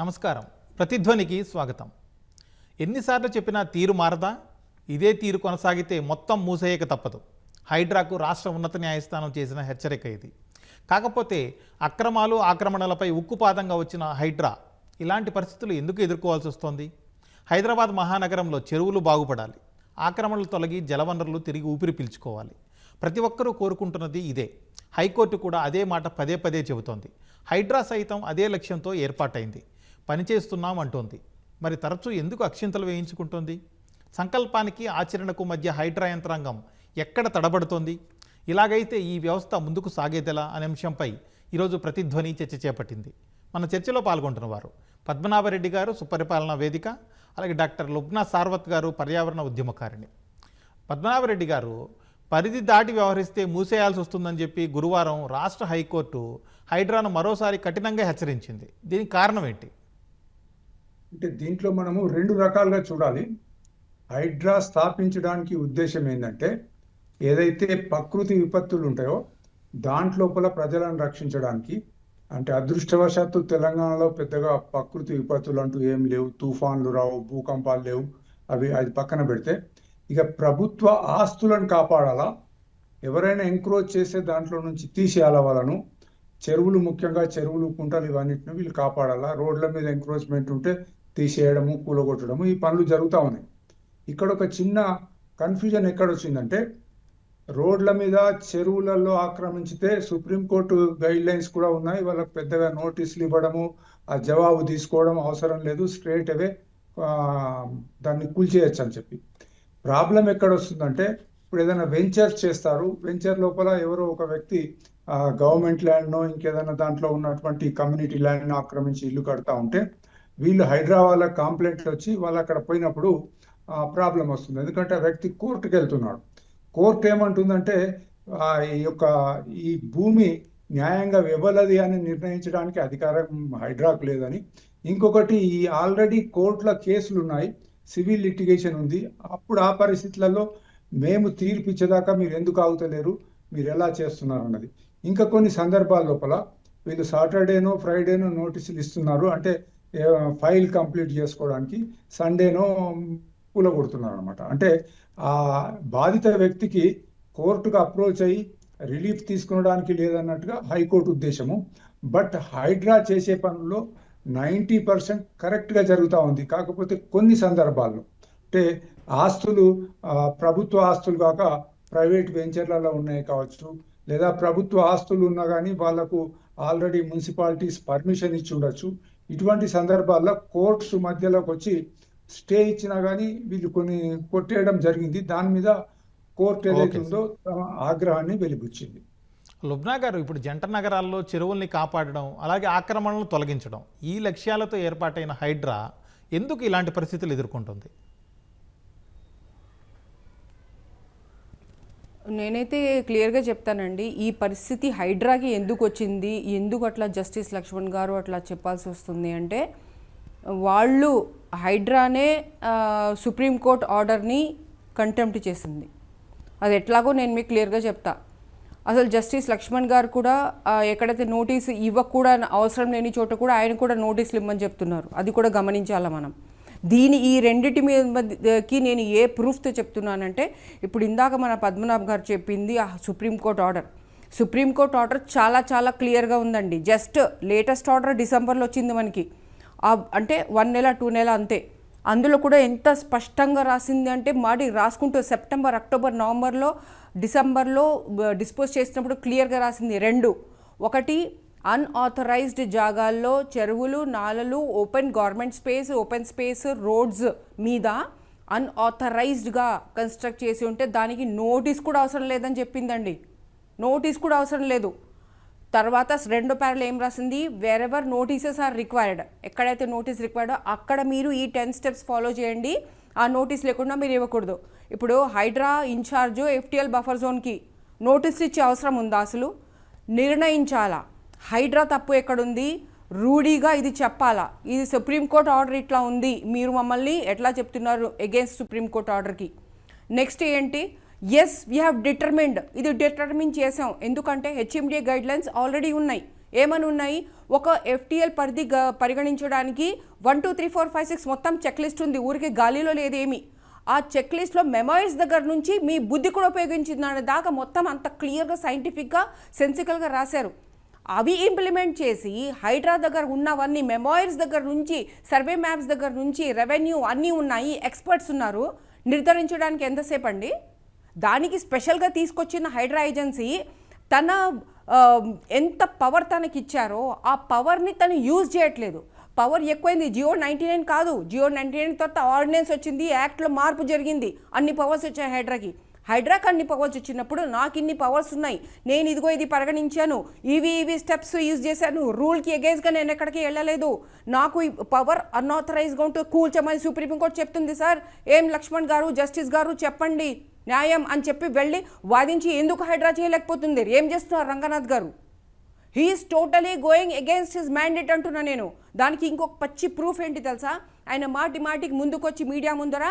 నమస్కారం. ప్రతిధ్వనికి స్వాగతం. ఎన్నిసార్లు చెప్పినా తీరు మారదా? ఇదే తీరు కొనసాగితే మొత్తం మూసేయక తప్పదు. హైడ్రాకు రాష్ట్ర ఉన్నత న్యాయస్థానం చేసిన హెచ్చరిక ఇది. కాకపోతే అక్రమాలు ఆక్రమణలపై ఉక్కుపాతంగా వచ్చిన హైడ్రా ఇలాంటి పరిస్థితులు ఎందుకు ఎదుర్కోవాల్సి వస్తోంది? హైదరాబాద్ మహానగరంలో చెరువులు బాగుపడాలి. ఆక్రమణలు తొలగి జలవనరులు తిరిగి ఊపిరి పీల్చుకోవాలి. ప్రతి ఒక్కరూ కోరుకుంటున్నది ఇదే. హైకోర్టు కూడా అదే మాట పదే పదే చెబుతోంది. హైడ్రా సైతం అదే లక్ష్యంతో ఏర్పాటైంది. పనిచేస్తున్నాం అంటోంది. మరి తరచూ ఎందుకు అక్షింతలు వేయించుకుంటోంది? సంకల్పానికి ఆచరణకు మధ్య హైడ్రా యంత్రాంగం ఎక్కడ తడబడుతోంది? ఇలాగైతే ఈ వ్యవస్థ ముందుకు సాగేదెలా అనే అంశంపై ఈరోజు ప్రతిధ్వని చర్చ చేపట్టింది. మన చర్చలో పాల్గొంటున్న వారు పద్మనాభరెడ్డి గారు సుపరిపాలన వేదిక అలాగే డాక్టర్ లుబ్నా సార్వత్ గారు పర్యావరణ ఉద్యమకారిణి. పద్మనాభరెడ్డి గారు పరిధి దాటి వ్యవహరిస్తే మూసేయాల్సి వస్తుందని చెప్పి గురువారం రాష్ట్ర హైకోర్టు హైడ్రాను మరోసారి కఠినంగా హెచ్చరించింది. దీనికి కారణం ఏంటి? అంటే దీంట్లో మనము రెండు రకాలుగా చూడాలి. హైడ్రా స్థాపించడానికి ఉద్దేశం ఏంటంటే ఏదైతే ప్రకృతి విపత్తులు ఉంటాయో దాంట్లోపల ప్రజలను రక్షించడానికి అంటే అదృష్టవశాత్తు తెలంగాణలో పెద్దగా ప్రకృతి విపత్తులు అంటూ ఏం లేవు. తుఫాన్లు రావు భూకంపాలు లేవు. అవి అది పక్కన పెడితే ఇక ప్రభుత్వ ఆస్తులను కాపాడాలా? ఎవరైనా ఎంక్రోచ్ చేసే దాంట్లో నుంచి తీసేయాల వాళ్ళను? చెరువులు ముఖ్యంగా చెరువులు కుంటలు ఇవన్నిటిని వీళ్ళు కాపాడాలా? రోడ్ల మీద ఎంక్రోచ్మెంట్ ఉంటే తీసేయడము కూలగొట్టడము ఈ పనులు జరుగుతూ ఉన్నాయి. ఇక్కడ ఒక చిన్న కన్ఫ్యూజన్ ఎక్కడ వచ్చిందంటే రోడ్ల మీద చెరువులలో ఆక్రమించితే సుప్రీంకోర్టు గైడ్ లైన్స్ కూడా ఉన్నాయి. వాళ్ళకి పెద్దగా నోటీసులు ఇవ్వడము ఆ జవాబు తీసుకోవడం అవసరం లేదు. స్ట్రేట్ అవే దాన్ని కూల్చేయచ్చు అని చెప్పి. ప్రాబ్లం ఎక్కడ వస్తుందంటే ఇప్పుడు ఏదైనా వెంచర్ చేస్తారు. వెంచర్ లోపల ఎవరో ఒక వ్యక్తి గవర్నమెంట్ ల్యాండ్నో ఇంకేదైనా దాంట్లో ఉన్నటువంటి కమ్యూనిటీ ల్యాండ్ను ఆక్రమించి ఇల్లు కడతా ఉంటే వీళ్ళు హైదరాబాద్ కంప్లైంట్లు వచ్చి వాళ్ళు అక్కడ పోయినప్పుడు ప్రాబ్లం వస్తుంది. ఎందుకంటే ఆ వ్యక్తి కోర్టుకు వెళ్తున్నాడు కోర్టు ఏమంటుందంటే ఈ యొక్క ఈ భూమి న్యాయంగా ఇవ్వలది అని నిర్ణయించడానికి అధికారం హైడ్రాకు లేదని. ఇంకొకటి ఈ ఆల్రెడీ కోర్టుల కేసులు ఉన్నాయి. సివిల్ లిటిగేషన్ ఉంది. అప్పుడు ఆ పరిస్థితులలో మేము తీర్పు ఇచ్చేదాకా మీరు ఎందుకు ఆగుతలేరు? మీరు ఎలా చేస్తున్నారు అన్నది. ఇంకా కొన్ని సందర్భాల లోపల వీళ్ళు సాటర్డేనో ఫ్రైడేనో నోటీసులు ఇస్తున్నారు. అంటే ఫైల్ కంప్లీట్ చేసుకోవడానికి సండేనో కూలగొడుతున్నారు అనమాట అంటే ఆ బాధిత వ్యక్తికి కోర్టుకు అప్రోచ్ అయ్యి రిలీఫ్ తీసుకునడానికి లేదన్నట్టుగా హైకోర్టు ఉద్దేశము. బట్ హైడ్రా చేసే పనుల్లో నైంటీ పర్సెంట్ కరెక్ట్గా జరుగుతూ ఉంది. కాకపోతే కొన్ని సందర్భాల్లో. అంటే ఆస్తులు ప్రభుత్వ ఆస్తులు కాక ప్రైవేట్ వెంచర్లలో ఉన్నాయి కావచ్చు. లేదా ప్రభుత్వ ఆస్తులు ఉన్నా కానీ వాళ్ళకు ఆల్రెడీ మున్సిపాలిటీస్ పర్మిషన్ ఇచ్చి ఉండొచ్చు. ఇటువంటి సందర్భాల్లో కోర్ట్స్ మధ్యలోకి వచ్చి స్టే ఇచ్చినా కానీ వీళ్ళు కొన్ని కొట్టేయడం జరిగింది. దాని మీద కోర్టు ఏదైతే ఉందో తమ ఆగ్రహాన్ని వెలిబుచ్చింది. లుబ్నా గారు ఇప్పుడు జంట నగరాల్లో చెరువుల్ని కాపాడడం అలాగే ఆక్రమణలను తొలగించడం ఈ లక్ష్యాలతో ఏర్పాటైన హైడ్రా ఎందుకు ఇలాంటి పరిస్థితులు ఎదుర్కొంటుంది? నేనైతే క్లియర్గా చెప్తానండి ఈ పరిస్థితి హైడ్రాకి ఎందుకు వచ్చింది ఎందుకు అట్లా జస్టిస్ లక్ష్మణ్ గారు అట్లా చెప్పాల్సి వస్తుంది అంటే వాళ్ళు హైడ్రానే సుప్రీంకోర్టు ఆర్డర్ని కంటెంప్ట్ చేసింది. అది ఎట్లాగో నేను మీకు క్లియర్గా చెప్తా. అసలు జస్టిస్ లక్ష్మణ్ గారు కూడా ఎక్కడైతే నోటీస్ ఇవ్వకూడా అవసరం లేని చోట కూడా ఆయన కూడా నోటీసులు ఇవ్వమని చెప్తున్నారు. అది కూడా గమనించాలా మనం? దీని ఈ రెండిటి మీదకి నేను ఏ ప్రూఫ్తో చెప్తున్నానంటే ఇప్పుడు ఇందాక మన పద్మనాభ్ గారు చెప్పింది ఆ సుప్రీంకోర్టు ఆర్డర్ సుప్రీంకోర్టు ఆర్డర్ చాలా చాలా క్లియర్గా ఉందండి. జస్ట్ లేటెస్ట్ ఆర్డర్ డిసెంబర్లో వచ్చింది మనకి. అంటే వన్ నెల టూ నెల అంతే. అందులో కూడా ఎంత స్పష్టంగా రాసింది అంటే మాడి రాసుకుంటూ సెప్టెంబర్ అక్టోబర్ నవంబర్లో డిసెంబర్లో డిస్పోజ్ చేసినప్పుడు క్లియర్గా రాసింది రెండు. ఒకటి అన్ఆథరైజ్డ్ జాగాల్లో చెరువులు నాలలు open government space open space roads మీద అన్ఆథరైజ్డ్గా కన్స్ట్రక్ట్ చేసి ఉంటే దానికి నోటీస్ కూడా అవసరం లేదని చెప్పిందండి. నోటీస్ కూడా అవసరం లేదు. తర్వాత రెండో ప్యారల్ ఏం రాసింది? వేరెవర్ నోటీసెస్ ఆర్ రిక్వైర్డ్ ఎక్కడైతే నోటీస్ రిక్వైర్డో అక్కడ మీరు ఈ టెన్ స్టెప్స్ ఫాలో చేయండి. ఆ నోటీస్ లేకుండా మీరు ఇవ్వకూడదు. ఇప్పుడు హైడ్రా ఇన్ఛార్జ్ ఎఫ్టిఎల్ బఫర్ జోన్కి నోటీస్ ఇచ్చే అవసరం ఉందా అసలు? నిర్ణయించాలా? హైడ్రా తప్పు ఎక్కడుంది? రూఢీగా ఇది చెప్పాలా? ఇది సుప్రీంకోర్టు ఆర్డర్ ఇట్లా ఉంది. మీరు మమ్మల్ని ఎట్లా చెప్తున్నారు అగేన్స్ట్ సుప్రీంకోర్టు ఆర్డర్కి నెక్స్ట్ ఏంటి? ఎస్ వీ హ్యావ్ డిటర్మిన్డ్ ఇది డిటర్మిన్ చేసాం ఎందుకంటే హెచ్ఎండిఏ గైడ్లైన్స్ ఆల్రెడీ ఉన్నాయి. ఏమని ఉన్నాయి? ఒక ఎఫ్టీఎల్ పరిధి గ- పరిగణించడానికి one two three four five six మొత్తం చెక్ లిస్ట్ ఉంది. ఊరికి గాలిలో లేదేమి. ఆ చెక్ లిస్ట్లో మెమోయిస్ దగ్గర నుంచి మీ బుద్ధి కూడా ఉపయోగించిన దాకా మొత్తం అంత క్లియర్గా సైంటిఫిక్గా సెన్సికల్గా రాశారు. అవి ఇంప్లిమెంట్ చేసి హైడ్రా దగ్గర ఉన్నవన్నీ మెమోయిర్స్ దగ్గర నుంచి సర్వే మ్యాప్స్ దగ్గర నుంచి రెవెన్యూ అన్నీ ఉన్నాయి ఎక్స్పర్ట్స్ ఉన్నారు. నిర్ధారించడానికి ఎంతసేపు అండి దానికి స్పెషల్గా తీసుకొచ్చిన హైడ్రా ఏజెన్సీ తన ఎంత పవర్ తనకి ఇచ్చారో ఆ పవర్ని తను యూజ్ చేయట్లేదు. పవర్ ఎక్కువైంది. జియో నైంటీ నైన్ కాదు. జియో నైంటీ నైన్ తర్వాత ఆర్డినెన్స్ వచ్చింది. యాక్ట్లో మార్పు జరిగింది. అన్ని పవర్స్ వచ్చాయి హైడ్రాకి. హైడ్రాకి అన్ని పవర్స్ వచ్చినప్పుడు నాకు ఇన్ని పవర్స్ ఉన్నాయి. నేను ఇదిగో ఇది పరిగణించాను. ఇవి ఇవి స్టెప్స్ యూజ్ చేశాను. రూల్కి ఎగేన్స్గా నేను ఎక్కడికి వెళ్ళలేదు. నాకు ఈ పవర్ అన్ఆథరైజ్గా ఉంటూ కూల్చమని సుప్రీంకోర్టు చెప్తుంది సార్. ఏం లక్ష్మణ్ గారు జస్టిస్ గారు చెప్పండి. న్యాయం అని చెప్పి వెళ్ళి వాదించి ఎందుకు హైడ్రా చేయలేకపోతుంది? ఏం చేస్తున్నారు Ranganath garu? He is totally going against his mandate అంటున్నా నేను. దానికి ఇంకొక పచ్చి ప్రూఫ్ ఏంటి తెలుసా? ఆయన మాటి మాటికి ముందుకొచ్చి మీడియా ముందర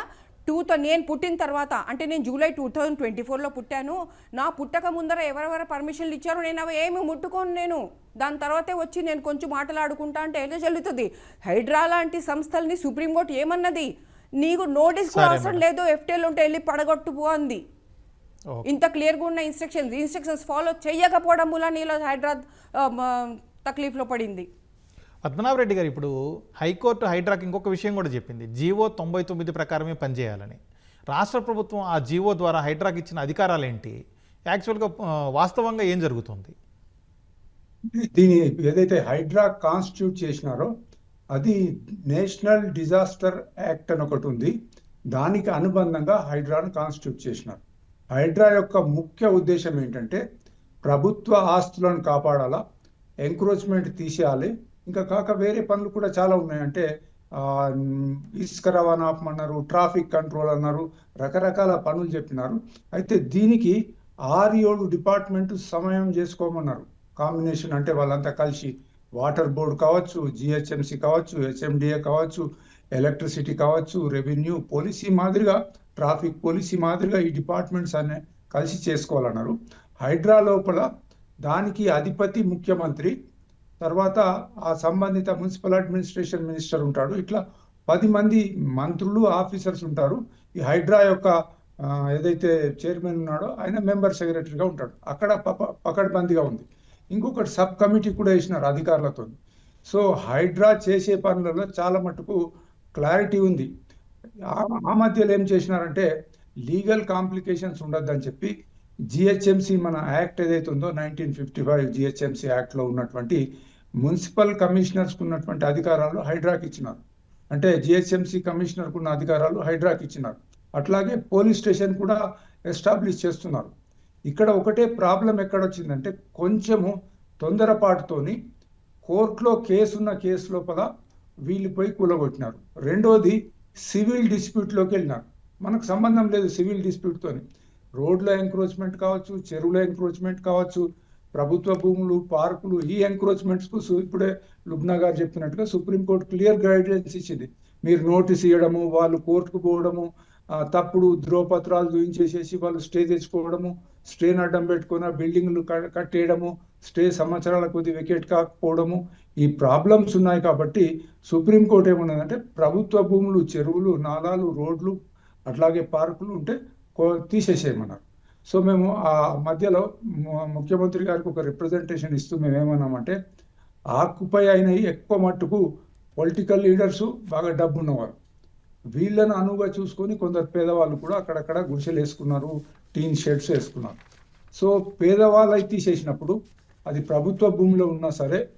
టూతో నేను పుట్టిన తర్వాత అంటే నేను జూలై టూ థౌజండ్ ట్వంటీ ఫోర్లో పుట్టాను. నా పుట్టక ముందర ఎవరెవరు పర్మిషన్లు ఇచ్చారో నేను అవి ఏమి ముట్టుకోను నేను. దాని తర్వాతే వచ్చి నేను కొంచెం మాట్లాడుకుంటా అంటే ఎలా చెల్లుతుంది హైడ్రా లాంటి సంస్థల్ని సుప్రీంకోర్టు ఏమన్నది? నీకు నోటీస్ కూడా సరే అవసరం లేదు ఎఫ్టీఎల్ ఉంటే వెళ్ళి పడగొట్టు పో అంది. ఇంత క్లియర్గా ఉన్న ఇన్స్ట్రక్షన్స్ ఇన్స్ట్రక్షన్స్ ఫాలో చేయకపోవడం హైదరాబాద్ ఆ, మ- తక్లీఫ్లో పడింది. పద్మనాభరెడ్డి గారు ఇప్పుడు హైకోర్టు హైడ్రాక్ ఇంకొక విషయం కూడా చెప్పింది. జీవో తొంభై తొమ్మిది ప్రకారమే పనిచేయాలని. రాష్ట్ర ప్రభుత్వం ఆ జీవో ద్వారా హైడ్రాక్ ఇచ్చిన అధికారాలు ఏంటి యాక్చువల్గా వాస్తవంగా ఏం జరుగుతుంది? దీని ఏదైతే హైడ్రా కాన్స్టిట్యూట్ చేసినారో అది నేషనల్ డిజాస్టర్ యాక్ట్ అని ఒకటి ఉంది. దానికి అనుబంధంగా హైడ్రాను కాన్స్టిట్యూట్ చేసినారు. హైడ్రా యొక్క ముఖ్య ఉద్దేశం ఏంటంటే ప్రభుత్వ ఆస్తులను కాపాడాలా ఎంక్రోచ్మెంట్ తీసేయాలి ఇంకా కాక వేరే పనులు కూడా చాలా ఉన్నాయి. అంటే ఆ, ఇసుక రవాణా ఆపమన్నారు ట్రాఫిక్ కంట్రోల్ అన్నారు రకరకాల పనులు చెప్పినారు. అయితే దీనికి ఆరు ఏడు డిపార్ట్మెంట్ సమయం చేసుకోమన్నారు. కాంబినేషన్ అంటే వాళ్ళంతా కలిసి వాటర్ బోర్డు కావచ్చు జిహెచ్ఎంసి కావచ్చు హెచ్ఎండిఏ కావచ్చు ఎలక్ట్రిసిటీ కావచ్చు రెవెన్యూ పోలీసీ మాదిరిగా ట్రాఫిక్ పోలీసీ మాదిరిగా ఈ డిపార్ట్మెంట్స్ అనే కలిసి చేసుకోవాలన్నారు. హైడ్రా లోపల దానికి అధిపతి ముఖ్యమంత్రి తర్వాత ఆ సంబంధిత మున్సిపల్ అడ్మినిస్ట్రేషన్ మినిస్టర్ ఉంటాడు. ఇట్లా పది మంది మంత్రులు ఆఫీసర్స్ ఉంటారు. ఈ హైడ్రా యొక్క ఏదైతే చైర్మన్ ఉన్నాడో ఆయన మెంబర్ సెక్రటరీగా ఉంటాడు. అక్కడ పప- పకడ్బందీగా ఉంది. ఇంకొకటి సబ్ కమిటీ కూడా వేసినారు అధికారులతో. సో హైడ్రా చేసే పనులలో చాలా మటుకు క్లారిటీ ఉంది. ఆ- ఆ మధ్యలో ఏం చేసినారంటే లీగల్ కాంప్లికేషన్స్ ఉండొద్దని చెప్పి జిహెచ్ఎంసి మన యాక్ట్ ఏదైతే ఉందో నైన్టీన్ ఫిఫ్టీ ఫైవ్ జిహెచ్ఎంసి యాక్ట్లో ఉన్నటువంటి మున్సిపల్ కమిషనర్స్కి ఉన్నటువంటి అధికారాలు హైడ్రాకి ఇచ్చినారు. అంటే జిహెచ్ఎంసి కమిషనర్కు ఉన్న అధికారాలు హైడ్రాకి ఇచ్చినారు. అట్లాగే పోలీస్ స్టేషన్ కూడా ఎస్టాబ్లిష్ చేస్తున్నారు. ఇక్కడ ఒకటే ప్రాబ్లం ఎక్కడొచ్చిందంటే కొంచెము తొందరపాటుతోని కోర్టులో కేసు ఉన్న కేసు లోపల వీళ్ళు పోయి కూలగొట్టినారు. రెండోది సివిల్ డిస్ప్యూట్లోకి వెళ్ళినారు. మనకు సంబంధం లేదు సివిల్ డిస్ప్యూట్తోని. రోడ్ల ఎంక్రోచ్మెంట్ కావచ్చు చెరువుల ఎంక్రోచ్మెంట్ కావచ్చు ప్రభుత్వ భూములు పార్కులు ఈ ఎంక్రోచ్మెంట్స్కు ఇప్పుడే లుబ్నా గారు చెప్పినట్టుగా సుప్రీంకోర్టు క్లియర్ గైడెన్స్ ఇచ్చింది. మీరు నోటీస్ ఇవ్వడము వాళ్ళు కోర్టుకు పోవడము తప్పుడు ధ్రువపత్రాలు చూపించేసేసి వాళ్ళు స్టే తెచ్చుకోవడము స్టేని అడ్డం పెట్టుకున్న బిల్డింగ్లు కట్టేయడము స్టే సంవత్సరాల కొద్ది వెకేట్ కాకపోవడము ఈ ప్రాబ్లమ్స్ ఉన్నాయి కాబట్టి సుప్రీంకోర్టు ఏమన్నదంటే ప్రభుత్వ భూములు చెరువులు నాలాలు రోడ్లు అట్లాగే పార్కులు ఉంటే కో- తీసేసేయమన్నారు. సో మేము ఆ మధ్యలో ముఖ్యమంత్రి గారికి ఒక రిప్రజెంటేషన్ ఇస్తూ మేము ఏమన్నామంటే ఆక్యుపై అయినవి ఎక్కువ మట్టుకు పొలిటికల్ లీడర్స్ బాగా డబ్బు ఉన్నవారు వీళ్ళను అనువుగా చూసుకొని కొందరు పేదవాళ్ళు కూడా అక్కడక్కడ గుడిసెలు వేసుకున్నారు టీన్ షెడ్స్ వేసుకున్నారు. సో పేదవాళ్ళు తీసేసినప్పుడు అది ప్రభుత్వ భూమిలో ఉన్నా సరే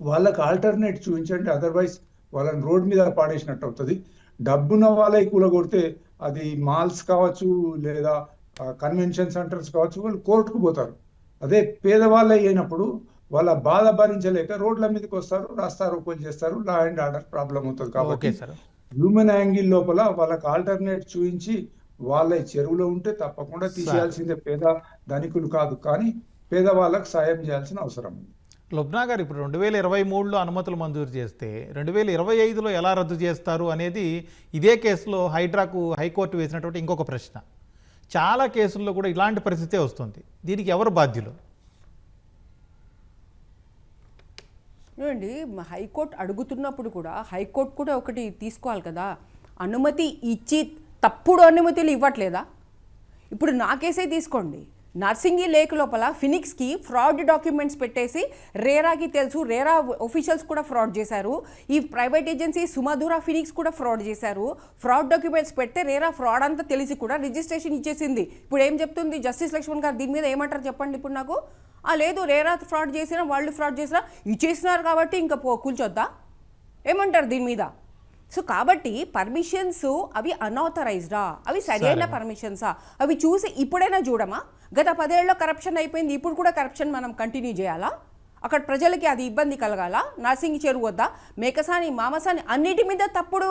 వాళ్ళకి ఆల్టర్నేట్ చూపించండి అదర్వైజ్ వాళ్ళని రోడ్ మీద పాడేసినట్టు అవుతుంది. డబ్బున్న వాళ్ళకి కూలగొడితే అది మాల్స్ కావచ్చు లేదా కన్వెన్షన్ సెంటర్స్ కావచ్చు వాళ్ళు కోర్టుకు పోతారు. అదే పేదవాళ్ళ అయినప్పుడు వాళ్ళ బాధ భరించలేక రోడ్ల మీదకి వస్తారు రాస్తారు ఓపెన్ చేస్తారు లా అండ్ ఆర్డర్ ప్రాబ్లం అవుతుంది కాబట్టి హ్యూమన్ యాంగిల్ లోపల వాళ్ళకి ఆల్టర్నేట్ చూపించి వాళ్ళ చెరువులో ఉంటే తప్పకుండా తీసేయాల్సిందే. పేద ధనికులు కాదు కానీ పేదవాళ్ళకి సాయం చేయాల్సిన అవసరం ఉంది. లుబ్నా గారు ఇప్పుడు రెండు వేల ఇరవై మూడులో అనుమతులు మంజూరు చేస్తే రెండు వేల ఇరవై ఐదులో ఎలా రద్దు చేస్తారు అనేది ఇదే కేసులో హైడ్రాకు హైకోర్టు వేసినటువంటి ఇంకొక ప్రశ్న. చాలా కేసుల్లో కూడా ఇలాంటి పరిస్థితే వస్తుంది. దీనికి ఎవరు బాధ్యులు? చూడండి హైకోర్టు అడుగుతున్నప్పుడు కూడా హైకోర్టు కూడా ఒకటి తీసుకోవాలి కదా. అనుమతి ఇచ్చి తప్పుడు అనుమతులు ఇవ్వట్లేదా? ఇప్పుడు నా కేసే తీసుకోండి. నర్సింగి లేక్ లోపల ఫినిక్స్కి ఫ్రాడ్ డాక్యుమెంట్స్ పెట్టేసి రేరాకి తెలుసు. రేరా ఒఫీషియల్స్ కూడా ఫ్రాడ్ చేశారు. ఈ ప్రైవేట్ ఏజెన్సీ సుమధుర ఫినిక్స్ కూడా ఫ్రాడ్ చేశారు. ఫ్రాడ్ డాక్యుమెంట్స్ పెడితే రేరా ఫ్రాడ్ అంతా తెలిసి కూడా రిజిస్ట్రేషన్ ఇచ్చేసింది. ఇప్పుడు ఏం చెప్తుంది జస్టిస్ లక్ష్మణ్ గారు? దీని మీద ఏమంటారు చెప్పండి ఇప్పుడు నాకు? ఆ లేదు రేరా ఫ్రాడ్ చేసినా వాళ్ళు ఫ్రాడ్ చేసినా ఇచ్చేసినారు కాబట్టి ఇంకా పో కూల్చొద్దా? ఏమంటారు దీని మీద? సో కాబట్టి పర్మిషన్స్ అవి అన్ఆథరైజ్డా అవి సరైన పర్మిషన్సా అవి చూసి ఇప్పుడైనా చూడమా? గత పదేళ్ళలో కరప్షన్ అయిపోయింది ఇప్పుడు కూడా కరప్షన్ మనం కంటిన్యూ చేయాలా? అక్కడ ప్రజలకి అది ఇబ్బంది కలగాల? నర్సింగ్ చెరువు వద్ద? మేకసాని మామసాని అన్నిటి మీద తప్పుడు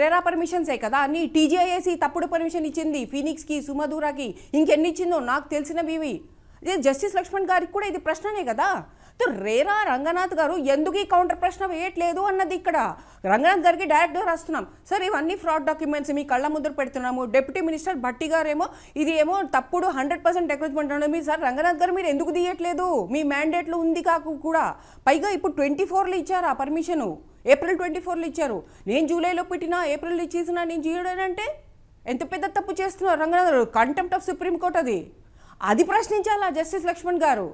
రెరా పర్మిషన్సే కదా? అన్ని టీజీఐఏసి తప్పుడు పర్మిషన్ ఇచ్చింది ఫీనిక్స్కి సుమధురాకి ఇంకెన్ని ఇచ్చిందో నాకు తెలిసినవి ఇవి. జస్టిస్ లక్ష్మణ్ గారికి కూడా ఇది ప్రశ్ననే కదా? రేరా రంగనాథ్ గారు ఎందుకు ఈ కౌంటర్ ప్రశ్న వేయట్లేదు అన్నది ఇక్కడ. రంగనాథ్ గారికి డైరెక్ట్గా రాస్తున్నాం. సార్ ఇవన్నీ ఫ్రాడ్ డాక్యుమెంట్స్ మీ కళ్ళ ముద్ర పెడుతున్నాము. డిప్యూటీ మినిస్టర్ భట్టి గారేమో ఇది ఏమో తప్పుడు హండ్రెడ్ పర్సెంట్ ఎంకరేజ్మెంట్ ఉండదు మీరు సార్ రంగనాథ్ గారు మీరు ఎందుకు తీయట్లేదు? మీ మ్యాండేట్లో ఉంది కాకు కూడా. పైగా ఇప్పుడు ట్వంటీ ఫోర్లో ఇచ్చారు ఆ పర్మిషను ఏప్రిల్ ట్వంటీ ఫోర్లో ఇచ్చారు. నేను జూలైలో పెట్టినా ఏప్రిల్ ఇచ్చేసినా నేను చేయడానంటే ఎంత పెద్ద తప్పు చేస్తున్నారు రంగనాథ్ గారు? కంటెంప్ట్ ఆఫ్ సుప్రీంకోర్ట్ అది. అది ప్రశ్నించాలా జస్టిస్ లక్ష్మణ్ గారు?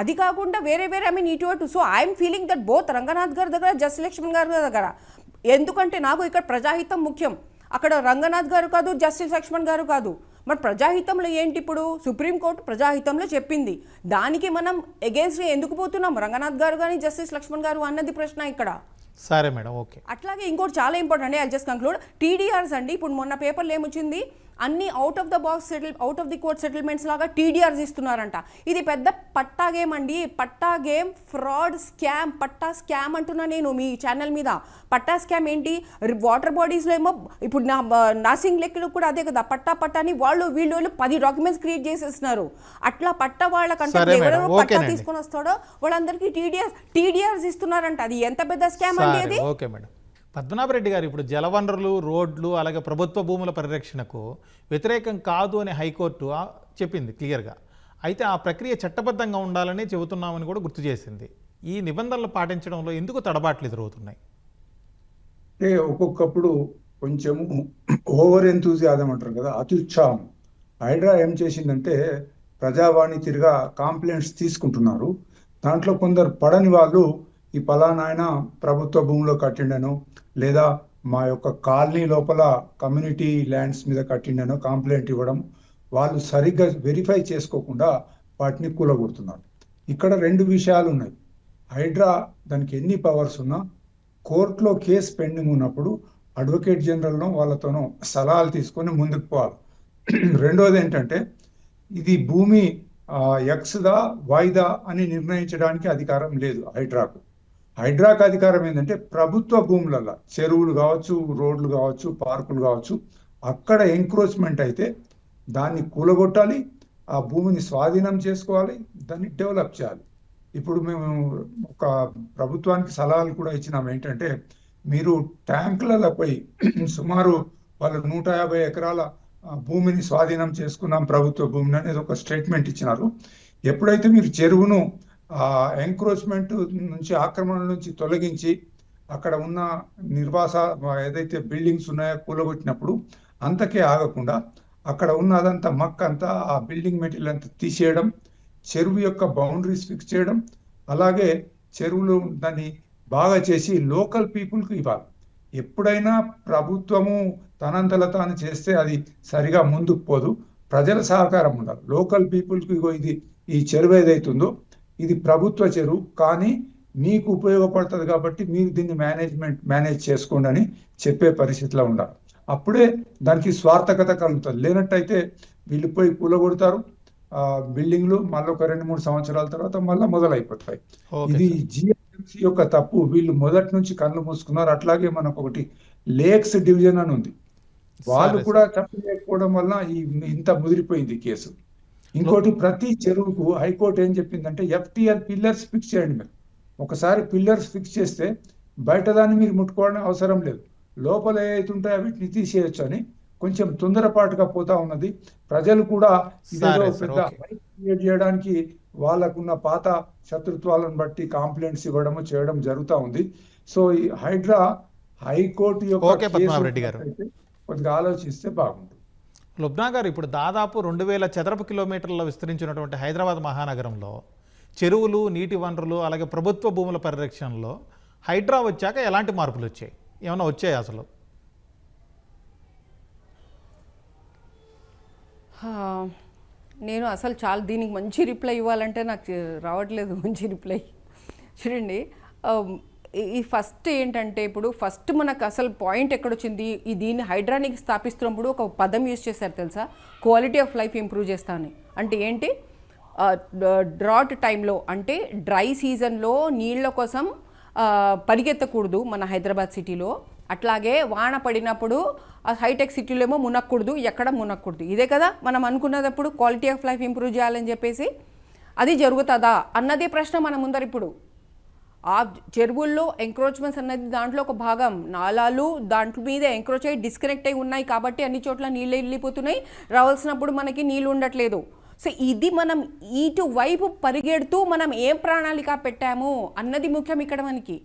అది కాకుండా వేరే వేరే ఐ మీన్ ఇటు అటు. So I'm feeling that both Ranganath గారి దగ్గర జస్టిస్ లక్ష్మణ్ గారి దగ్గర. ఎందుకంటే నాకు ఇక్కడ ప్రజాహితం ముఖ్యం. అక్కడ రంగనాథ్ గారు కాదు జస్టిస్ లక్ష్మణ్ గారు కాదు. మరి ప్రజాహితంలో ఏంటి ఇప్పుడు? సుప్రీంకోర్టు ప్రజాహితంలో చెప్పింది. దానికి మనం ఎగేన్స్ట్ ఎందుకు పోతున్నాం? రంగనాథ్ గారు కానీ జస్టిస్ లక్ష్మణ్ గారు అన్నది ప్రశ్న ఇక్కడ. సరే మేడం ఓకే. అట్లాగే ఇంకోటి చాలా ఇంపార్టెంట్ అండి ఐ జస్ట్ కంక్లూడ్ టీడీఆర్స్ అండి ఇప్పుడు మొన్న పేపర్లో ఏమొచ్చింది? అన్ని out of the box settle out of the court settlements లాగా టీడీఆర్స్ ఇస్తున్నారంట. ఇది పెద్ద పట్టా గేమ్ అండి. Patta game fraud scam. Patta scam అంటున్నా నేను మీ ఛానల్ మీద. పట్టా స్కామ్ ఏంటి? వాటర్ బాడీస్లో ఏమో ఇప్పుడు నా నర్సింగ్ లెక్కలు కూడా అదే కదా. పట్టా పట్టాని వాళ్ళు వీళ్ళు వీళ్ళు పది డాక్యుమెంట్స్ క్రియేట్ చేసేస్తున్నారు. అట్లా పట్టా వాళ్ళకంటే ఎవరెవరు పట్టా. తీసుకొని వస్తాడో వాళ్ళందరికీ టీడీఆర్ టీడీఆర్స్ ఇస్తున్నారంట. అది ఎంత పెద్ద స్కామ్ అండి అది? Okay madam. పద్మనాభరెడ్డి గారు ఇప్పుడు జలవనరులు రోడ్లు అలాగే ప్రభుత్వ భూముల పరిరక్షణకు వ్యతిరేకం కాదు అని హైకోర్టు చెప్పింది క్లియర్గా. అయితే ఆ ప్రక్రియ చట్టబద్ధంగా ఉండాలని చెబుతున్నామని కూడా గుర్తు చేసింది. ఈ నిబంధనలు పాటించడంలో ఎందుకు తడబాట్లు ఎదురవుతున్నాయి? ఒక్కొక్కప్పుడు కొంచెము ఓవర్ ఎంతూజియాజం అంటారు కదా అత్యుత్సాహం. హైడ్రా ఏం చేసిందంటే ప్రజావాణి తిరిగా కాంప్లైంట్స్ తీసుకుంటున్నారు. దాంట్లో కొందరు పడని వాళ్ళు ఈ పలానా ఆయన ప్రభుత్వ భూమిలో కట్టిండను లేదా మా యొక్క కాలనీ లోపల కమ్యూనిటీ ల్యాండ్స్ మీద కట్టిండను కంప్లైంట్ ఇవ్వడం వాళ్ళు సరిగ్గా వెరిఫై చేసుకోకుండా వాటిని కూలగొడుతున్నారు. ఇక్కడ రెండు విషయాలు ఉన్నాయి. హైడ్రా దానికి ఎన్ని పవర్స్ ఉన్నా కోర్టులో కేసు పెండింగ్ ఉన్నప్పుడు అడ్వకేట్ జనరల్ను వాళ్ళతోనూ సలహాలు తీసుకొని ముందుకు పోవాలి. రెండోది ఏంటంటే ఇది భూమి ఎక్స్దా వాయిదా అని నిర్ణయించడానికి అధికారం లేదు హైడ్రాకు. హైడ్రాక్ అధికారం ఏంటంటే ప్రభుత్వ భూములలో చెరువులు కావచ్చు రోడ్లు కావచ్చు పార్కులు కావచ్చు అక్కడ ఎంక్రోచ్మెంట్ అయితే దాన్ని కూలగొట్టాలి ఆ భూమిని స్వాధీనం చేసుకోవాలి దాన్ని డెవలప్ చేయాలి. ఇప్పుడు మేము ఒక ప్రభుత్వానికి సలహాలు కూడా ఇచ్చినాం ఏంటంటే మీరు ట్యాంకులపై సుమారు వాళ్ళు నూట యాభై ఎకరాల భూమిని స్వాధీనం చేసుకున్నాం ప్రభుత్వ భూమిని అనేది ఒక స్టేట్మెంట్ ఇచ్చినారు. ఎప్పుడైతే మీరు చెరువును ఆ ఎంక్రోచ్మెంట్ నుంచి ఆక్రమణ నుంచి తొలగించి అక్కడ ఉన్న నిర్వాస ఏదైతే బిల్డింగ్స్ ఉన్నాయో కూలగొట్టినప్పుడు అంతకే ఆగకుండా అక్కడ ఉన్న అదంతా మక్క అంతా ఆ బిల్డింగ్ మెటీరియల్ అంతా తీసేయడం చెరువు యొక్క బౌండరీస్ ఫిక్స్ చేయడం అలాగే చెరువులు దాన్ని బాగా చేసి లోకల్ పీపుల్కి ఇవ్వాలి. ఎప్పుడైనా ప్రభుత్వము తనంతల తాను చేస్తే అది సరిగా ముందుకు పోదు. ప్రజల సహకారం ఉండాలి. లోకల్ పీపుల్కి ఇది ఈ చెరువు ఏదైతుందో ఇది ప్రభుత్వ చెరువు కానీ మీకు ఉపయోగపడుతుంది కాబట్టి మీరు దీన్ని మేనేజ్మెంట్ మేనేజ్ చేసుకోండి అని చెప్పే పరిస్థితిలో ఉండాలి అప్పుడే దానికి స్వార్థకత కలుగుతుంది. లేనట్టయితే వీళ్ళు పోయి కూలగొడతారు. ఆ బిల్డింగ్లు మళ్ళీ ఒక రెండు మూడు సంవత్సరాల తర్వాత మళ్ళీ మొదలైపోతాయి. ఇది జిఎంసి యొక్క తప్పు. వీళ్ళు మొదటి నుంచి కళ్ళు మూసుకున్నారు. అట్లాగే మనకు ఒకటి లేక్స్ డివిజన్ అని ఉంది. వాళ్ళు కూడా తప్పు లేకపోవడం వల్ల ఈ ఇంత ముదిరిపోయింది కేసు. ఇంకోటి ప్రతి చెరువుకు హైకోర్టు ఏం చెప్పిందంటే ఎఫ్టిఆర్ పిల్లర్స్ ఫిక్స్ చేయండి మీరు. ఒకసారి పిల్లర్స్ ఫిక్స్ చేస్తే బయట దాన్ని మీరు ముట్టుకోవడం అవసరం లేదు. లోపల ఏవైతే ఉంటాయో వీటిని తీసేయచ్చు అని కొంచెం తొందరపాటుగా పోతా ఉన్నది. ప్రజలు కూడా ఇదేదో పెద్ద క్రియేట్ చేయడానికి వాళ్ళకున్న పాత శత్రుత్వాలను బట్టి కాంప్లైంట్స్ ఇవ్వడము చేయడం జరుగుతూ ఉంది. సో ఈ హైడ్రా హైకోర్టు యొక్క కొద్దిగా ఆలోచిస్తే బాగుంటుంది. లుబ్నా గారు ఇప్పుడు దాదాపు రెండు వేల చదరపు కిలోమీటర్ల విస్తరించినటువంటి హైదరాబాద్ మహానగరంలో చెరువులు నీటి వనరులు అలాగే ప్రభుత్వ భూముల పరిరక్షణలో హైడ్రా వచ్చాక ఎలాంటి మార్పులు వచ్చాయి? ఏమైనా వచ్చాయి అసలు? నేను అసలు చాలా దీనికి మంచి రిప్లై ఇవ్వాలంటే నాకు రావట్లేదు మంచి రిప్లై. చూడండి ఈ- ఫస్ట్ ఏంటంటే ఇప్పుడు ఫస్ట్ మనకు అసలు పాయింట్ ఎక్కడొచ్చింది? ఈ దీన్ని హైడ్రానిక్ స్థాపిస్తున్నప్పుడు ఒక పదం యూజ్ చేశారు తెలుసా? క్వాలిటీ ఆఫ్ లైఫ్ ఇంప్రూవ్ చేస్తాను అంటే ఏంటి? డ్రాట్ టైంలో అంటే డ్రై సీజన్లో నీళ్ళ కోసం పరిగెత్తకూడదు మన హైదరాబాద్ సిటీలో అట్లాగే వాన పడినప్పుడు హైటెక్ సిటీలో ఏమో మునక్కూడదు ఎక్కడ మునక్కూడదు. ఇదే కదా మనం అనుకున్నదప్పుడు క్వాలిటీ ఆఫ్ లైఫ్ ఇంప్రూవ్ చేయాలని చెప్పేసి. అది జరుగుతుందా? అన్నదే ప్రశ్న మన ముందర ఇప్పుడు ఆ చెరువుల్లో ఎంక్రోచ్మెంట్స్ అన్నది దాంట్లో ఒక భాగం. నాలాలు దాంట్లో మీద ఎంక్రోచ్ అయ్యి డిస్కనెక్ట్ అయి ఉన్నాయి కాబట్టి అన్ని చోట్ల నీళ్ళు వెళ్ళిపోతున్నాయి రావాల్సినప్పుడు మనకి నీళ్ళు ఉండట్లేదు. సో ఇది మనం ఇటు వైపు పరిగెడుతూ మనం ఏం ప్రణాళిక పెట్టాము అన్నది ముఖ్యం ఇక్కడ మనకి.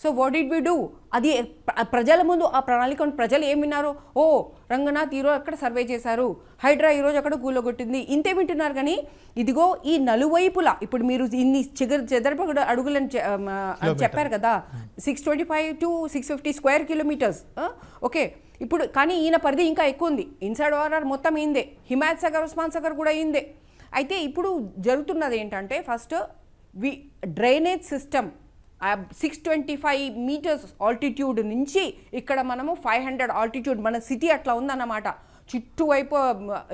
So what did we do అది ప్ర- ప్రజల ముందు ఆ ప్రణాళిక ఉన్న ప్రజలు ఏం విన్నారు? ఓ రంగనాథ్ ఈరోజు అక్కడ సర్వే చేశారు. హైడ్రా ఈరోజు అక్కడ కూలగొట్టింది. ఇంతే వింటున్నారు కానీ ఇదిగో ఈ నలువైపులా ఇప్పుడు మీరు ఇన్ని చిగర చెదరపు అడుగులని చెప్పారు కదా six twenty five to six fifty square kilometres okay. ఇప్పుడు కానీ ఈయన పరిధి ఇంకా ఎక్కువ ఉంది. ఇన్సైడ్ ఓఆర్ఆర్ మొత్తం ఇందే హిమాయత్ సాగర్ ఉస్మాన్ సాగర్ కూడా ఇందే అయితే ఇప్పుడు జరుగుతున్నది ఏంటంటే first we drainage system six twenty five metres altitude నుంచి ఇక్కడ మనము ఫైవ్ హండ్రెడ్ ఆల్టిట్యూడ్ మన సిటీ అట్లా ఉందన్నమాట. చుట్టువైపు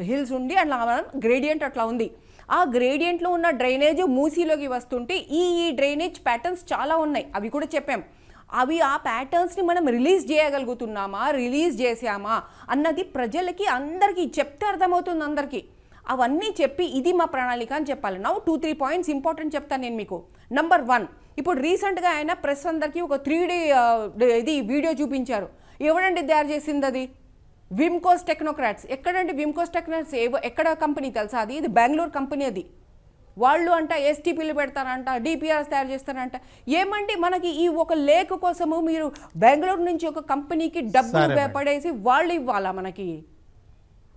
హిల్స్ ఉండి అట్లా మనం గ్రేడియంట్ అట్లా ఉంది. ఆ గ్రేడియంట్లో ఉన్న డ్రైనేజ్ మూసీలోకి వస్తుంటే ఈ ఈ డ్రైనేజ్ ప్యాటర్న్స్ చాలా ఉన్నాయి. అవి కూడా చెప్పాం. అవి ఆ ప్యాటర్న్స్ని మనం రిలీజ్ చేయగలుగుతున్నామా? రిలీజ్ చేసామా అన్నది ప్రజలకి అందరికీ చెప్తే అర్థమవుతుంది అందరికీ. అవన్నీ చెప్పి ఇది మా ప్రణాళిక అని చెప్పాలి. నవ్వు టూ త్రీ పాయింట్స్ ఇంపార్టెంట్ చెప్తాను నేను మీకు. నంబర్ వన్ ఇప్పుడు రీసెంట్గా ఆయన ప్రెస్ అందరికీ ఒక త్రీ డే ఇది వీడియో చూపించారు. ఎవడండి తయారు చేసింది అది? విమ్కోస్ టెక్నోక్రాట్స్. ఎక్కడండి విమ్కోస్ టెక్నోక్రాట్స్? ఎక్కడ కంపెనీ తెలుసా అది? ఇది బెంగళూరు కంపెనీ అది. వాళ్ళు అంట ఎస్టీపీలు పెడతారంట డిపిఆర్స్ తయారు చేస్తారంట. ఏమంటే మనకి ఈ ఒక లేక్ కోసము మీరు బెంగళూరు నుంచి ఒక కంపెనీకి డబ్బులు. పడేసి వాళ్ళు ఇవ్వాలా మనకి?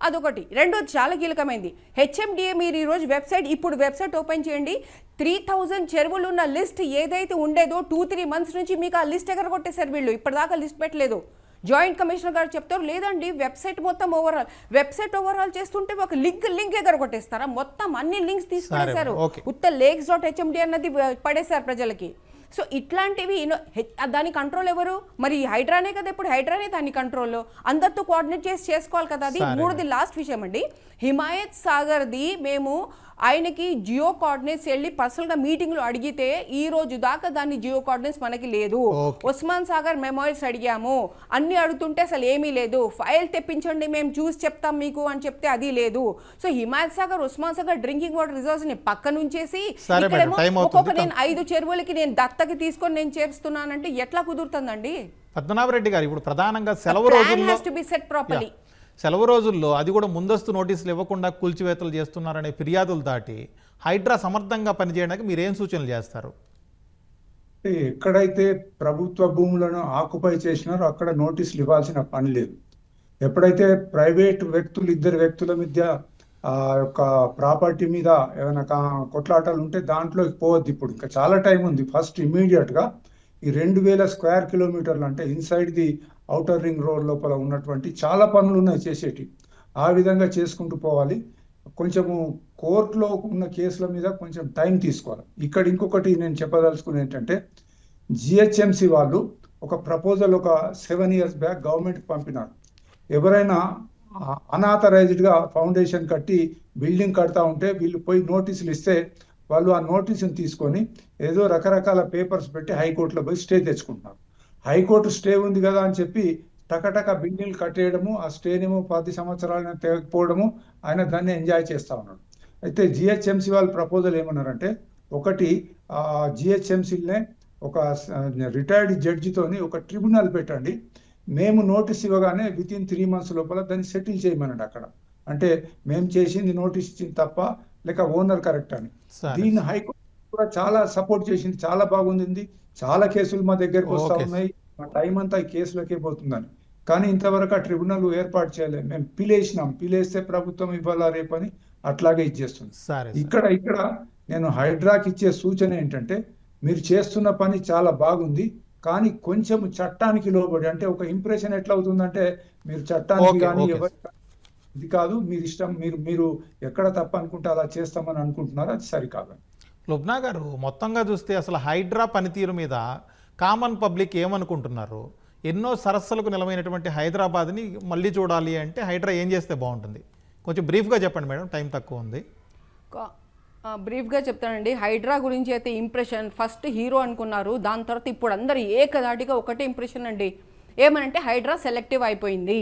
అదొకటి. రెండోది చాలా కీలకమైంది. హెచ్ఎండిఏ మీరు ఈరోజు వెబ్సైట్ ఇప్పుడు వెబ్సైట్ ఓపెన్ చేయండి. త్రీ థౌజండ్ చెరువులు ఉన్న లిస్ట్ ఏదైతే ఉండేదో టూ త్రీ మంత్స్ నుంచి మీకు ఆ లిస్ట్ ఎక్కడ కొట్టేశారు వీళ్ళు. ఇప్పటిదాకా లిస్ట్ పెట్టలేదు. జాయింట్ కమిషనర్ గారు చెప్తారు లేదండి వెబ్సైట్ మొత్తం ఓవరాల్ వెబ్సైట్ ఓవరాల్ చేస్తుంటే ఒక లింక్ లింక్ ఎక్కడ కొట్టేస్తారా మొత్తం అన్ని లింక్స్ తీసుకునేశారు. సరే, ఓకే. ఉత్త లేక్స్ డాట్ హెచ్ఎండి అన్నది పడేశారు ప్రజలకి. సో ఇట్లాంటివి దాని కంట్రోల్ ఎవరు? మరి హైడ్రానే కదా ఇప్పుడు హైడ్రానే దాని కంట్రోల్ అందరితో కోఆర్డినేట్ చేసి చేసుకోవాలి కదా అది. మూడోది లాస్ట్ విషయం అండి. హిమాయత్ సాగర్ది మేము ఆయనకి జియో కోఆర్డినేట్స్ వెళ్ళి పర్సనల్గా మీటింగ్లో అడిగితే ఈ రోజు దాకా దాన్ని జియో కోఆర్డినేట్స్ మనకి లేదు. ఉస్మాన్ సాగర్ మెమోరీస్ అడిగాము. అన్ని అడుగుతుంటే అసలు ఏమీ లేదు. ఫైల్ తెప్పించండి మేము చూసి చెప్తాం మీకు అని చెప్తే అది లేదు. So Himayat Sagar Osman Sagar drinking water రిజర్వ్స్ని పక్క నుంచేసి. ఒక్కొక్క నేను ఐదు చెరువులకి నేను దత్తకి తీసుకొని నేను చేస్తున్నానంటే ఎట్లా కుదురుతుందండి? పద్మనాభరెడ్డి గారు ఇప్పుడు ప్రధానంగా సెలవు రోజుల్లో సెలవు రోజుల్లో అది కూడా ముందస్తు నోటీసులు ఇవ్వకుండా కూల్చివేతలు చేస్తున్నారనే ఫిర్యాదులు దాటి హైడ్రా సమర్థంగా పనిచేయడానికి మీరు ఏం సూచనలు చేస్తారు? ఎక్కడైతే ప్రభుత్వ భూములను ఆకుపై చేసినారో అక్కడ నోటీసులు ఇవ్వాల్సిన పని లేదు. ఎప్పుడైతే ప్రైవేట్ వ్యక్తులు ఇద్దరు వ్యక్తుల మధ్య ఆ యొక్క ప్రాపర్టీ మీద ఏమైనా కా- కొట్లాటలు ఉంటే దాంట్లోకి పోవద్దు ఇప్పుడు. ఇంకా చాలా టైం ఉంది. ఫస్ట్ ఇమీడియట్గా ఈ రెండు వేల స్క్వేర్ కిలోమీటర్లు అంటే inside the outer ring road లోపల ఉన్నటువంటి చాలా పనులు ఉన్నాయి చేసేటి. ఆ విధంగా చేసుకుంటూ పోవాలి. కొంచెము కోర్టులో ఉన్న కేసుల మీద కొంచెం టైం తీసుకోవాలి. ఇక్కడ ఇంకొకటి నేను చెప్పదలుచుకుని ఏంటంటే జిహెచ్ఎంసి వాళ్ళు ఒక ప్రపోజల్ ఒక సెవెన్ ఇయర్స్ బ్యాక్ గవర్నమెంట్కి పంపినారు. ఎవరైనా అనాథరైజ్డ్గా ఫౌండేషన్ కట్టి బిల్డింగ్ కడతా ఉంటే వీళ్ళు పోయి నోటీసులు ఇస్తే వాళ్ళు ఆ నోటీసుని తీసుకొని ఏదో రకరకాల పేపర్స్ పెట్టి హైకోర్టులో పోయి స్టే తెచ్చుకుంటున్నారు. హైకోర్టు స్టే ఉంది కదా అని చెప్పి టకటక బిల్డింగ్లు కట్టేయడము ఆ స్టేనేమో పది సంవత్సరాలు తెగకపోవడము ఆయన దాన్ని ఎంజాయ్ చేస్తా ఉన్నాడు. అయితే జిహెచ్ఎంసి వాళ్ళ ప్రపోజల్ ఏమన్నారంటే ఒకటి ఆ జిహెచ్ఎంసీలనే ఒక రిటైర్డ్ జడ్జితోని ఒక ట్రిబ్యునల్ పెట్టండి. మేము నోటీస్ ఇవ్వగానే విత్ ఇన్ త్రీ మంత్స్ లోపల దాన్ని సెటిల్ చేయమనండి అక్కడ. అంటే మేము చేసింది నోటీస్ ఇచ్చింది తప్ప లేక ఓనర్ కరెక్ట్ అని. దీన్ని హైకోర్టు కూడా చాలా సపోర్ట్ చేసింది చాలా బాగుంది. చాలా కేసులు మా దగ్గరకు వస్తా. ఉన్నాయి మా టైం అంతా ఈ కేసులకే పోతుందని కానీ ఇంతవరకు ఆ ట్రిబ్యునల్ ఏర్పాటు చేయలేదు మేము పిలేసినాం పిలేస్తే ప్రభుత్వం ఇవ్వాలా రేపని అట్లాగే ఇచ్చేస్తుంది. ఇక్కడ ఇక్కడ నేను హైడ్రాకి ఇచ్చే సూచన ఏంటంటే మీరు చేస్తున్న పని చాలా బాగుంది కానీ కొంచెం చట్టానికి లోబడి అంటే ఒక ఇంప్రెషన్ ఎట్లా అవుతుందంటే మీరు చట్టానికి కానీ. ఎవరి ఇది కాదు మీరు ఇష్టం మీరు మీరు ఎక్కడ తప్పు అనుకుంటే అలా చేస్తామని అనుకుంటున్నారు అది సరికాదు లుబ్నా గారు మొత్తంగా చూస్తే అసలు హైడ్రా పనితీరు మీద కామన్ పబ్లిక్ ఏమనుకుంటున్నారు? ఎన్నో సరస్సులకు నిలమైనటువంటి హైదరాబాద్ని మళ్ళీ చూడాలి అంటే హైడ్రా ఏం చేస్తే బాగుంటుంది? కొంచెం బ్రీఫ్గా చెప్పండి మేడం టైం తక్కువ ఉంది. బ్రీఫ్గా చెప్తానండి. హైడ్రా గురించి అయితే ఇంప్రెషన్ ఫస్ట్ హీరో అనుకున్నారు. దాని తర్వాత ఇప్పుడు అందరు ఏకదాటిగా ఒకటే ఇంప్రెషన్ అండి. ఏమనంటే హైడ్రా సెలెక్టివ్ అయిపోయింది.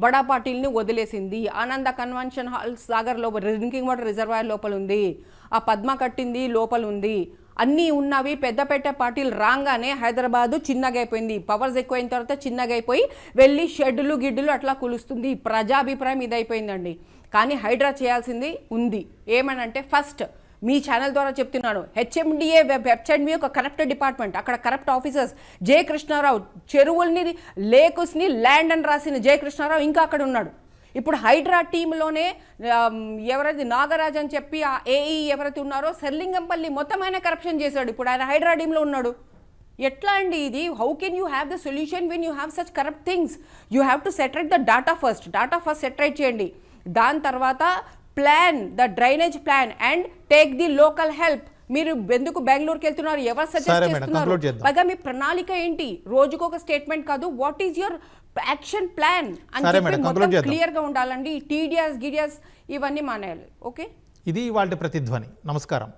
బడా పార్టీల్ని వదిలేసింది. ఆనంద కన్వెన్షన్ హాల్ సాగర్ లోపల డ్రింకింగ్ వాటర్ రిజర్వాయర్ లోపల ఉంది. ఆ పద్మ కట్టింది లోపల ఉంది. అన్నీ ఉన్నవి పెద్దపేట పాటిల్ పార్టీలు రాగానే హైదరాబాదు చిన్నగా అయిపోయింది పవర్స్ ఎక్కువైన తర్వాత చిన్నగా అయిపోయి వెళ్ళి షెడ్లు గిడ్డులు అట్లా కులుస్తుంది. ప్రజాభిప్రాయం ఇదైపోయిందండి. కానీ హైడ్రా చేయాల్సింది ఉంది. ఏమనంటే ఫస్ట్ మీ ఛానల్ ద్వారా చెప్తున్నాను. హెచ్ఎండిఏ వెబ్ వెబ్సైట్ ఒక కరప్ట్ డిపార్ట్మెంట్ అక్కడ కరప్ట్ ఆఫీసర్స్ జే కృష్ణారావు చెరువుల్ని లేకుస్ని ల్యాండ్ అని రాసిన జే కృష్ణారావు ఇంకా అక్కడ ఉన్నాడు. ఇప్పుడు హైడ్రా టీంలోనే ఎవరైతే నాగరాజ్ అని చెప్పి ఆ ఏఈ ఎవరైతే ఉన్నారో సెర్లింగంపల్లి మొత్తం ఆయన కరప్షన్ చేశాడు. ఇప్పుడు ఆయన హైడ్రా టీంలో ఉన్నాడు. ఎట్లా అండి ఇది? How can you have the solution when you have such corrupt things you have to separate the data first data first separate చేయండి. దాని తర్వాత plan the drainage plan and take the local help. మీరు ఎందుకు బెంగళూరుకి వెళ్తున్నారు? ఎవరు suggest చేస్తున్నారు. పైగా మీ ప్రణాళిక ఏంటి? రోజుకు ఒక స్టేట్మెంట్ కాదు. What is your action plan అని చెప్పి మొత్తం. క్లియర్గా ఉండాలండి. టీడీఎస్ గిడియాస్ ఇవన్నీ మానేయాలి. ఓకే ఇది వాళ్ళ ప్రతిధ్వని. నమస్కారం.